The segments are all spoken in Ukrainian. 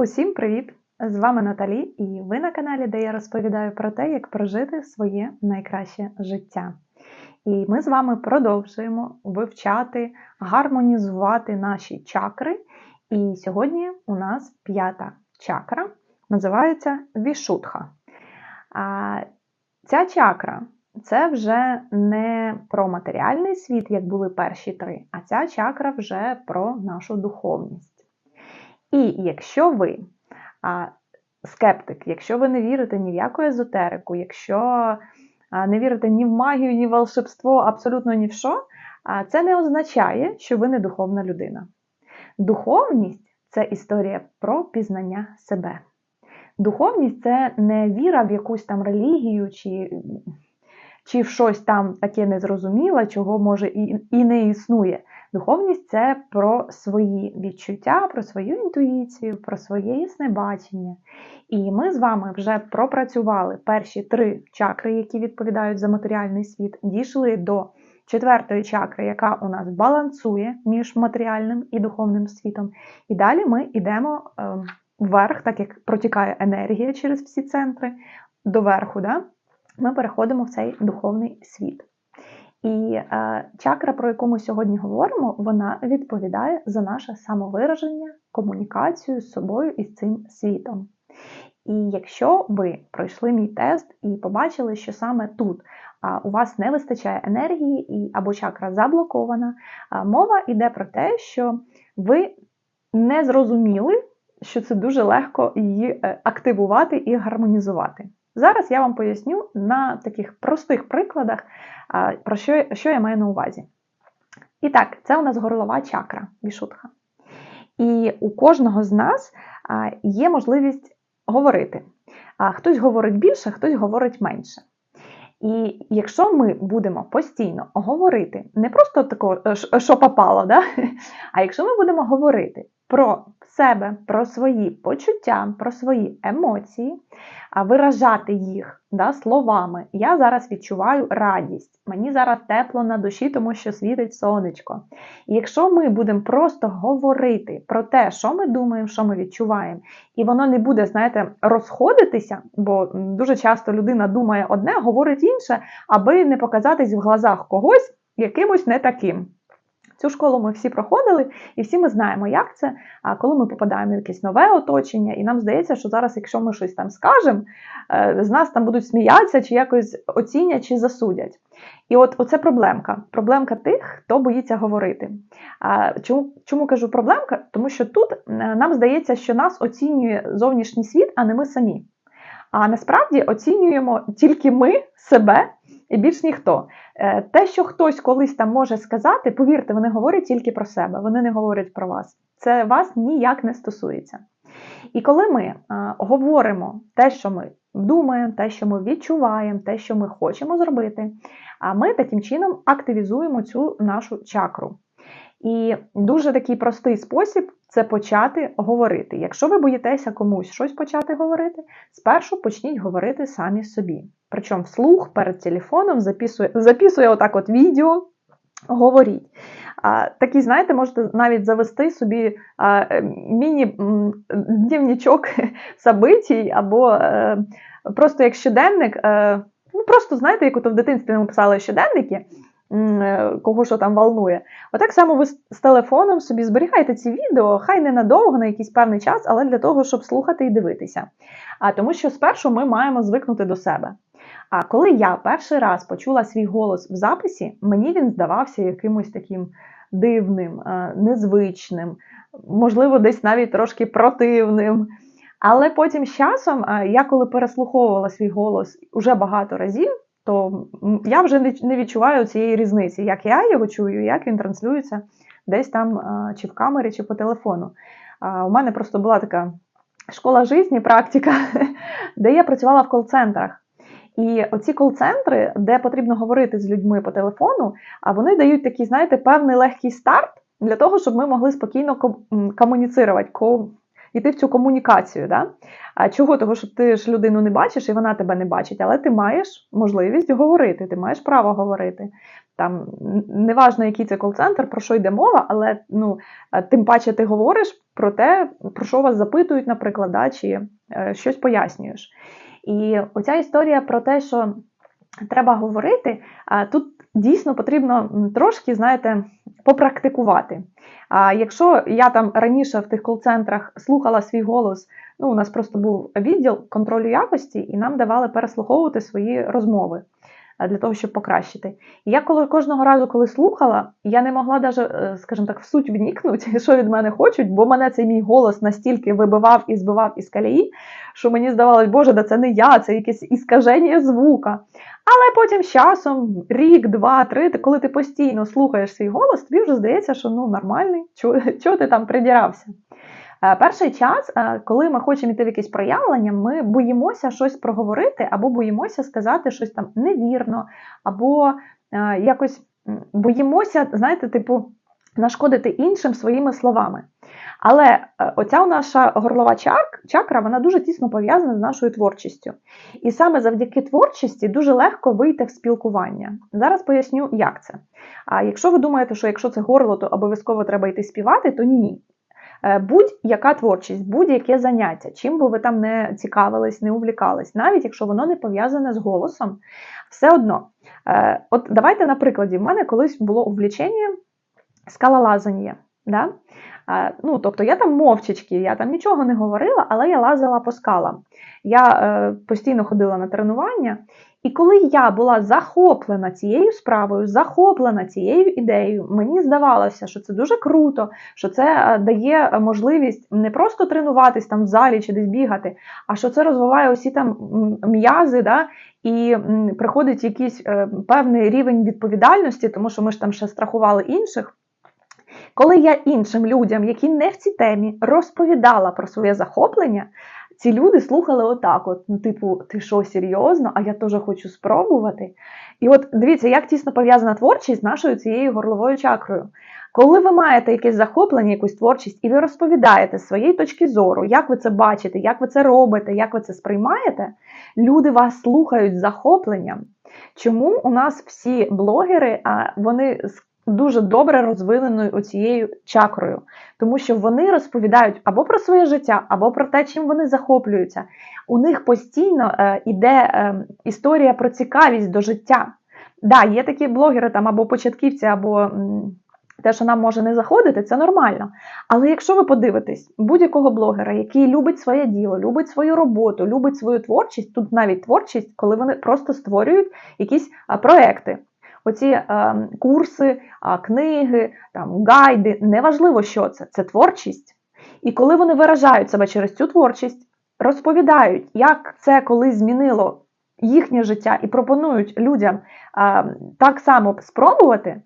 Усім привіт! З вами Наталі, і ви на каналі, де я розповідаю про те, як прожити своє найкраще життя. І ми з вами продовжуємо вивчати, гармонізувати наші чакри. І сьогодні у нас п'ята чакра, називається Вішутха. А Ця чакра це вже не про матеріальний світ, як були перші три, а ця чакра вже про нашу духовність. І якщо ви скептик, якщо ви не вірите ні в яку езотерику, якщо не вірите ні в магію, ні в волшебство, абсолютно ні в що, це не означає, що ви не духовна людина. Духовність це історія про пізнання себе. Духовність це не віра в якусь там релігію чи чи в щось там таке незрозуміле, чого може і, і не існує. Духовність це про свої відчуття, про свою інтуїцію, про своє ясне бачення. І ми з вами вже пропрацювали перші три чакри, які відповідають за матеріальний світ, дійшли до четвертої чакри, яка у нас балансує між матеріальним і духовним світом. І далі ми йдемо ем, вверх, так як протікає енергія через всі центри, до верху. Да? Ми переходимо в цей духовний світ. І е, чакра, про яку ми сьогодні говоримо, вона відповідає за наше самовираження, комунікацію з собою і з цим світом. І якщо ви пройшли мій тест і побачили, що саме тут у вас не вистачає енергії і, або чакра заблокована, мова йде про те, що ви не зрозуміли, що це дуже легко її е, активувати і гармонізувати. Зараз я вам поясню на таких простих прикладах, про що, що я маю на увазі. І так, це у нас горлова чакра вішутха. І у кожного з нас є можливість говорити. Хтось говорить більше, хтось говорить менше. І якщо ми будемо постійно говорити, не просто тако, що попало, да? а якщо ми будемо говорити про себе, про свої почуття, про свої емоції, виражати їх да, словами. Я зараз відчуваю радість, мені зараз тепло на душі, тому що світить сонечко. І якщо ми будемо просто говорити про те, що ми думаємо, що ми відчуваємо, і воно не буде, знаєте, розходитися, бо дуже часто людина думає одне, говорить інше, аби не показатись в глазах когось якимось не таким. Цю школу ми всі проходили, і всі ми знаємо, як це. А коли ми попадаємо в якесь нове оточення, і нам здається, що зараз, якщо ми щось там скажемо, е, з нас там будуть сміятися, чи якось оцінять, чи засудять. І от оце проблемка. Проблемка тих, хто боїться говорити. Чому чому кажу проблемка? Тому що тут е, нам здається, що нас оцінює зовнішній світ, а не ми самі. А насправді оцінюємо тільки ми себе і більш ніхто. Е, те, що хтось колись там може сказати, повірте, вони говорять тільки про себе, вони не говорять про вас. Це вас ніяк не стосується. І коли ми говоримо те, що ми думаємо, те, що ми відчуваємо, те, що ми хочемо зробити, а ми таким чином активізуємо цю нашу чакру. І дуже такий простий спосіб це почати говорити. Якщо ви боїтеся комусь щось почати говорити, спершу почніть говорити самі собі. Причому вслух перед телефоном записує, записує отак от відео, говоріть. А, Такий, знаєте, можете навіть завести собі міні-дневничок событій, або е, просто як щоденник. Е, ну Просто знаєте, як ото в дитинстві ми писали щоденники. Е, кого що там волнує. Отак само ви з телефоном собі зберігайте ці відео, хай ненадовго, на якийсь певний час, але для того, щоб слухати і дивитися. А тому що спершу ми маємо звикнути до себе. А коли я перший раз почула свій голос в записі, мені він здавався якимось таким дивним, е, незвичним, можливо, десь навіть трошки противним. Але потім з часом е, я коли переслуховувала свій голос уже багато разів, то я вже не відчуваю цієї різниці, як я його чую, як він транслюється десь там чи в камері, чи по телефону. У мене просто була така школа житті, практика, де я працювала в кол-центрах. І оці кол-центри, де потрібно говорити з людьми по телефону, вони дають такий, знаєте, певний легкий старт для того, щоб ми могли спокійно комуніцирувати, йти в цю комунікацію. Да? А чого? Того, що ти ж людину не бачиш і вона тебе не бачить, але ти маєш можливість говорити, ти маєш право говорити. Там неважно, який це кол-центр, про що йде мова, але ну, тим паче ти говориш про те, про що вас запитують, наприклад, да, чи е, щось пояснюєш. І оця історія про те, що треба говорити, тут дійсно потрібно трошки, знаєте, попрактикувати. А якщо я там раніше в тих кол-центрах слухала свій голос, ну у нас просто був відділ контролю якості, і нам давали переслуховувати свої розмови для того, щоб покращити. І я коли кожного разу, коли слухала, я не могла навіть, скажімо так, в суть вникнути, що від мене хочуть, бо мене цей мій голос настільки вибивав і збивав із калії, що мені здавалось, Боже, да це не я, це якесь іскаження звука. Але потім з часом, рік, два, три, коли ти постійно слухаєш свій голос, тобі вже здається, що ну нормальний, чого ти там придірався. Е, перший час, е, коли ми хочемо йти в якесь проявлення, ми боїмося щось проговорити, або боїмося сказати щось там невірно, або е, якось боїмося, знаєте, типу, нашкодити іншим своїми словами. Але оця наша горлова чакра, вона дуже тісно пов'язана з нашою творчістю. І саме завдяки творчості дуже легко вийти в спілкування. Зараз поясню, як це. А якщо ви думаєте, що якщо це горло, то обов'язково треба йти співати, то ні. Е, будь-яка творчість, будь-яке заняття, чим би ви там не цікавились, не увлікались, навіть якщо воно не пов'язане з голосом, все одно. Е, от давайте на прикладі, в мене колись було увлічення скалолазання. Да? Е, ну, Тобто я там мовчечки, я там нічого не говорила, але я лазила по скалам. Я е, постійно ходила на тренування, і коли я була захоплена цією справою, захоплена цією ідеєю, мені здавалося, що це дуже круто, що це е, дає можливість не просто тренуватись там в залі чи десь бігати, а що це розвиває усі там м'язи, да, і приходить якийсь е, певний рівень відповідальності, тому що ми ж там ще страхували інших. Коли я іншим людям, які не в цій темі, розповідала про своє захоплення, ці люди слухали отак: от, ну, типу, ти що, серйозно? А я теж хочу спробувати. І от дивіться, як тісно пов'язана творчість з нашою цією горловою чакрою. Коли ви маєте якесь захоплення, якусь творчість, і ви розповідаєте з своєї точки зору, як ви це бачите, як ви це робите, як ви це сприймаєте, люди вас слухають з захопленням. Чому у нас всі блогери, вони дуже добре розвиненою оцією чакрою, тому що вони розповідають або про своє життя, або про те, чим вони захоплюються. У них постійно е, іде е, історія про цікавість до життя. Да, є такі блогери там або початківці, або те, що нам може не заходити, це нормально. Але якщо ви подивитесь будь-якого блогера, який любить своє діло, любить свою роботу, любить свою творчість, тут навіть творчість, коли вони просто створюють якісь проекти оці е, курси, книги, там, гайди, неважливо, що це, це творчість. І коли вони виражають себе через цю творчість, розповідають, як це колись змінило їхнє життя, і пропонують людям е, так само спробувати.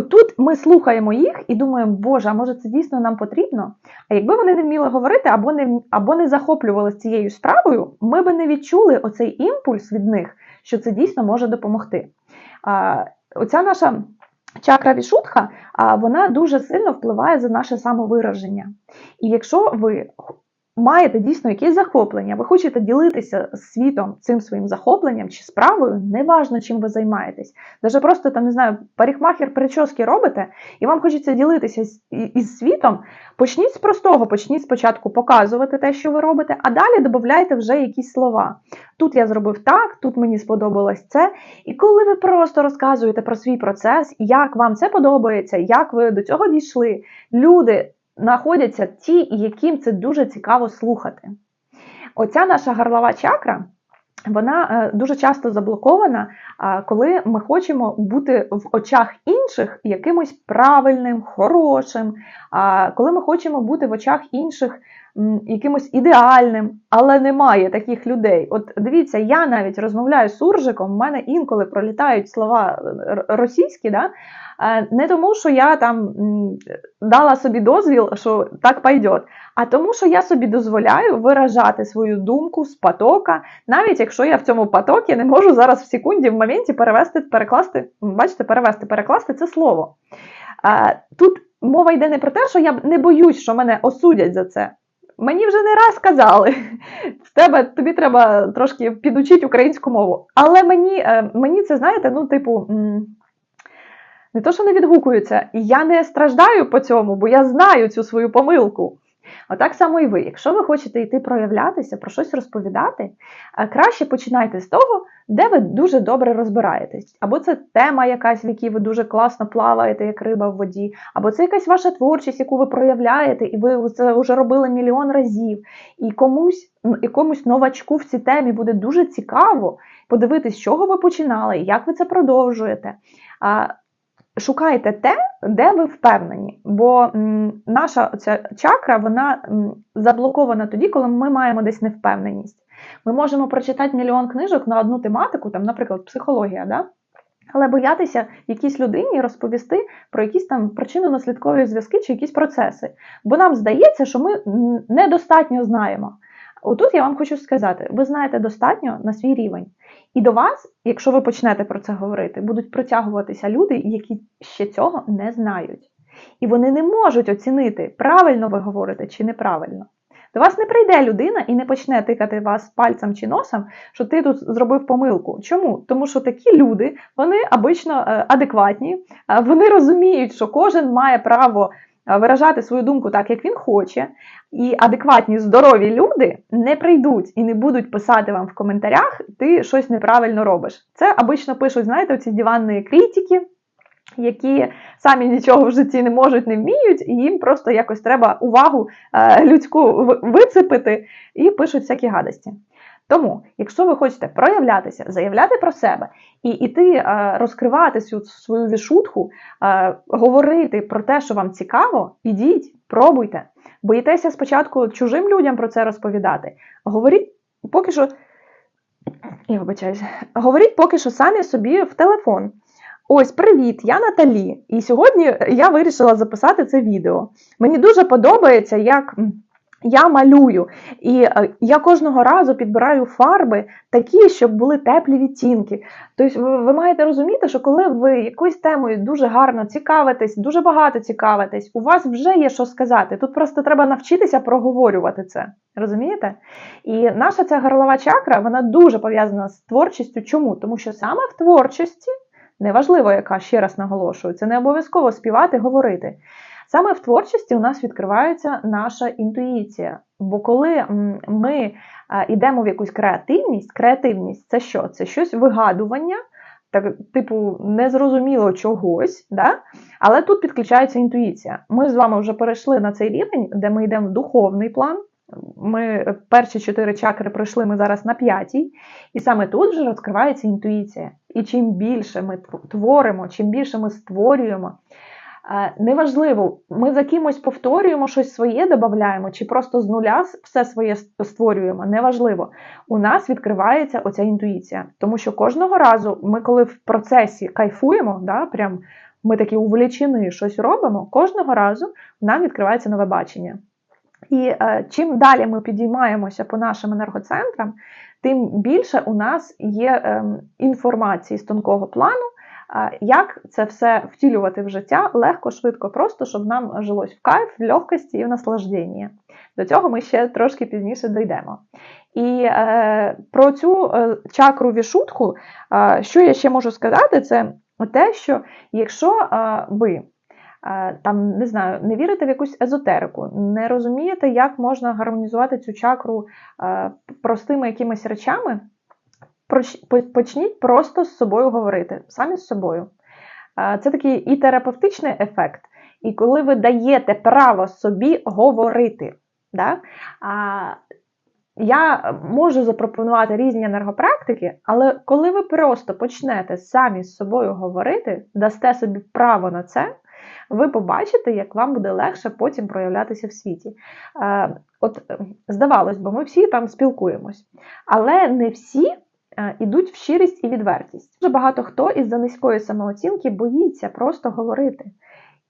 Тут ми слухаємо їх і думаємо, Боже, а може це дійсно нам потрібно? А якби вони не вміли говорити або не або не захоплювалися цією справою, ми би не відчули оцей імпульс від них, що це дійсно може допомогти. Оця наша чакра вішутха, а вона дуже сильно впливає за наше самовираження. І якщо ви маєте дійсно якесь захоплення, ви хочете ділитися з світом цим своїм захопленням чи справою, неважно, чим ви займаєтесь. Даже просто там не знаю, парикмахер прически робите, і вам хочеться ділитися із світом. Почніть з простого, почніть спочатку показувати те, що ви робите, а далі додайте вже якісь слова. Тут я зробив так, тут мені сподобалось це. І коли ви просто розказуєте про свій процес, як вам це подобається, як ви до цього дійшли, люди знаходяться ті, яким це дуже цікаво слухати. Оця наша горлова чакра. Вона е, дуже часто заблокована, коли ми хочемо бути в очах інших якимось правильним, хорошим, коли ми хочемо бути в очах інших якимось ідеальним, але немає таких людей. От дивіться, я навіть розмовляю з суржиком, в мене інколи пролітають слова е, російські, да? Е, не тому, що я там дала собі дозвіл, що так пойде, а тому, що я собі дозволяю виражати свою думку з потока, навіть якщо я в цьому потокі не можу зараз в секунді, в моменті перевести, перекласти, бачите, перевести, перекласти це слово. Е, тут мова йде не про те, що я не боюсь, що мене осудять за це. Мені вже не раз казали, в тебе тобі треба трошки підучити українську мову. Але мені, е, мені це, знаєте, ну, типу, не то, що не відгукується, я не страждаю по цьому, бо я знаю цю свою помилку. Отак само і ви. Якщо ви хочете йти проявлятися, про щось розповідати, е, краще починайте з того, де ви дуже добре розбираєтесь. Або це тема якась, в якій ви дуже класно плаваєте, як риба в воді, або це якась ваша творчість, яку ви проявляєте, і ви це вже робили мільйон разів. І комусь, якомусь новачку в цій темі буде дуже цікаво подивитись, з чого ви починали, як ви це продовжуєте. Шукайте те, де ви впевнені, бо наша ця чакра вона заблокована тоді, коли ми маємо десь невпевненість. Ми можемо прочитати мільйон книжок на одну тематику, там, наприклад, психологія, да? але боятися якійсь людині розповісти про якісь там причинно-наслідкові зв'язки чи якісь процеси. Бо нам здається, що ми недостатньо знаємо. Отут я вам хочу сказати: ви знаєте достатньо на свій рівень. І до вас, якщо ви почнете про це говорити, будуть притягуватися люди, які ще цього не знають. І вони не можуть оцінити, правильно ви говорите чи неправильно. До вас не прийде людина і не почне тикати вас пальцем чи носом, що ти тут зробив помилку. Чому? Тому що такі люди, вони обично е, адекватні, вони розуміють, що кожен має право виражати свою думку так, як він хоче, і адекватні, здорові люди не прийдуть і не будуть писати вам в коментарях, ти щось неправильно робиш. Це обично пишуть, знаєте, ці диванні критики, які самі нічого в житті не можуть, не вміють, і їм просто якось треба увагу е, людську вицепити і пишуть всякі гадості. Тому, якщо ви хочете проявлятися, заявляти про себе і іти е, розкривати цю свою вішутку, е, говорити про те, що вам цікаво, ідіть, пробуйте. Боїтеся спочатку чужим людям про це розповідати. Говоріть поки що, я вибачаюся, говоріть поки що самі собі в телефон. Ось, привіт, я Наталі. І сьогодні я вирішила записати це відео. Мені дуже подобається, як я малюю, і е, я кожного разу підбираю фарби такі, щоб були теплі відтінки. Тобто, ви, ви маєте розуміти, що коли ви якоюсь темою дуже гарно цікавитесь, дуже багато цікавитесь, у вас вже є що сказати. Тут просто треба навчитися проговорювати це. Розумієте? І наша ця горлова чакра вона дуже пов'язана з творчістю. Чому? Тому що саме в творчості, неважливо, яка ще раз наголошую, це не обов'язково співати, говорити. Саме в творчості у нас відкривається наша інтуїція. Бо коли ми йдемо в якусь креативність, креативність це що? Це щось вигадування, так, типу, незрозуміло чогось, да? але тут підключається інтуїція. Ми з вами вже перейшли на цей рівень, де ми йдемо в духовний план. Ми перші чотири чакри пройшли, ми зараз на п'ятій, і саме тут вже розкривається інтуїція. І чим більше ми творимо, чим більше ми створюємо, Неважливо, ми за кимось повторюємо щось своє, додаємо, чи просто з нуля все своє створюємо. Неважливо. У нас відкривається оця інтуїція. Тому що кожного разу ми, коли в процесі кайфуємо, да, прям ми такі увлічені, щось робимо, кожного разу нам відкривається нове бачення. І е, чим далі ми підіймаємося по нашим енергоцентрам, тим більше у нас є е, інформації з тонкого плану. Як це все втілювати в життя легко, швидко, просто, щоб нам жилось в кайф, в легкості і в наслажденні. До цього ми ще трошки пізніше дійдемо. І е, про цю е, чакру вішутку, е, що я ще можу сказати, це те, що якщо е, ви е, там не знаю, не вірите в якусь езотерику, не розумієте, як можна гармонізувати цю чакру е, простими якимись речами почніть просто з собою говорити, самі з собою. Це такий і терапевтичний ефект, і коли ви даєте право собі говорити. Да? Я можу запропонувати різні енергопрактики, але коли ви просто почнете самі з собою говорити, дасте собі право на це, ви побачите, як вам буде легше потім проявлятися в світі. От, здавалось би, ми всі там спілкуємось, але не всі ідуть в щирість і відвертість. Дуже багато хто із-за низької самооцінки боїться просто говорити.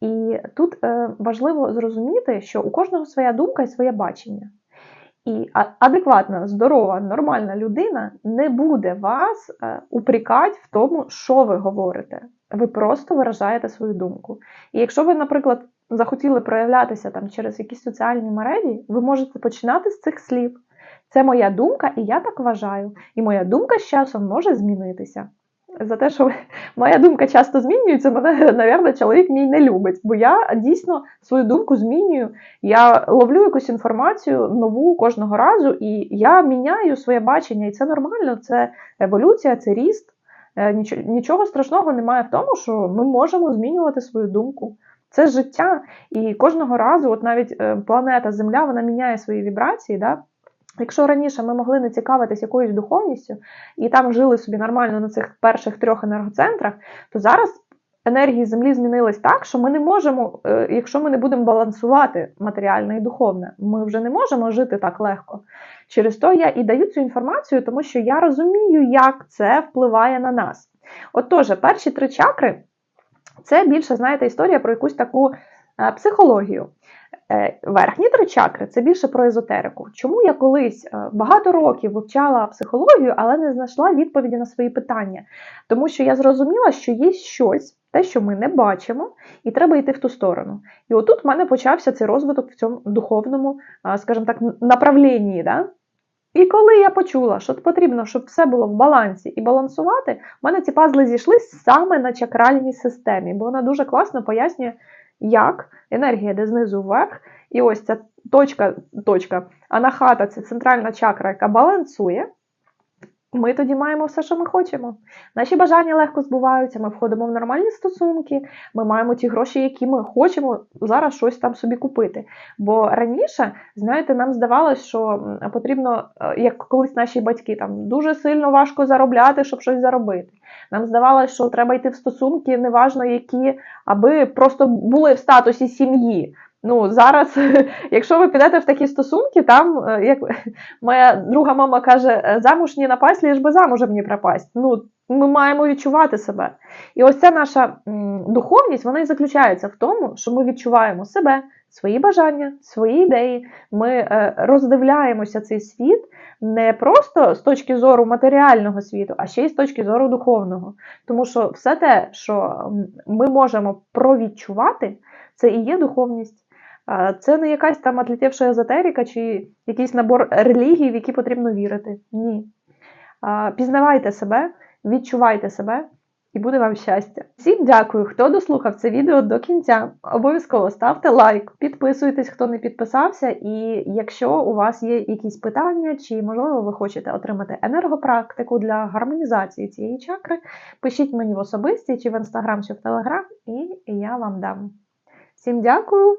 І тут е, важливо зрозуміти, що у кожного своя думка і своє бачення. І адекватна, здорова, нормальна людина не буде вас е, упрікати в тому, що ви говорите. Ви просто виражаєте свою думку. І якщо ви, наприклад, захотіли проявлятися там через якісь соціальні мережі, ви можете починати з цих слів. Це моя думка, і я так вважаю. І моя думка з часом може змінитися. За те, що моя думка часто змінюється, мене, напевно, чоловік мій не любить. Бо я дійсно свою думку змінюю. Я ловлю якусь інформацію нову кожного разу, і я міняю своє бачення. І це нормально, це еволюція, це ріст. Е, Нічого, нічого страшного немає в тому, що ми можемо змінювати свою думку. Це життя. І кожного разу, от навіть е, планета Земля, вона міняє свої вібрації. Да? Якщо раніше ми могли не цікавитись якоюсь духовністю і там жили собі нормально на цих перших трьох енергоцентрах, то зараз енергії Землі змінились так, що ми не можемо, е, якщо ми не будемо балансувати матеріальне і духовне, ми вже не можемо жити так легко. Через то я і даю цю інформацію, тому що я розумію, як це впливає на нас. Отож, перші три чакри це більше, знаєте, історія про якусь таку психологію. Е, Верхні три чакри це більше про езотерику. Чому я колись е, багато років вивчала психологію, але не знайшла відповіді на свої питання? Тому що я зрозуміла, що є щось, те, що ми не бачимо, і треба йти в ту сторону. І отут в мене почався цей розвиток в цьому духовному, скажімо так, направлінні. Да? І коли я почула, що потрібно, щоб все було в балансі і балансувати, в мене ці пазли зійшли саме на чакральній системі, бо вона дуже класно пояснює, як енергія йде знизу вверх, і ось ця точка, точка анахата це центральна чакра, яка балансує. Ми тоді маємо все, що ми хочемо. Наші бажання легко збуваються, ми входимо в нормальні стосунки, ми маємо ті гроші, які ми хочемо зараз щось там собі купити. Бо раніше, знаєте, нам здавалося, що потрібно, е, як колись наші батьки, там дуже сильно важко заробляти, щоб щось заробити. Нам здавалося, що треба йти в стосунки, неважно які, аби просто були в статусі сім'ї. Ну, зараз, якщо ви підете в такі стосунки, там, е, як моя друга мама каже, «Е, замуж не напасть, лиш би замужем не пропасть. Ну, ми маємо відчувати себе. І ось ця наша духовність, вона і заключається в тому, що ми відчуваємо себе, свої бажання, свої ідеї. Ми е, роздивляємося цей світ не просто з точки зору матеріального світу, а ще й з точки зору духовного. Тому що все те, що ми можемо провідчувати, це і є духовність. Це не якась там отлетівша езотерика чи якийсь набор релігій, в які потрібно вірити. Ні. Пізнавайте себе, відчувайте себе, і буде вам щастя. Всім дякую, хто дослухав це відео до кінця. Обов'язково ставте лайк, підписуйтесь, хто не підписався. І якщо у вас є якісь питання, чи можливо ви хочете отримати енергопрактику для гармонізації цієї чакри, пишіть мені в особисті, чи в інстаграм, чи в телеграм, і я вам дам. Всім дякую,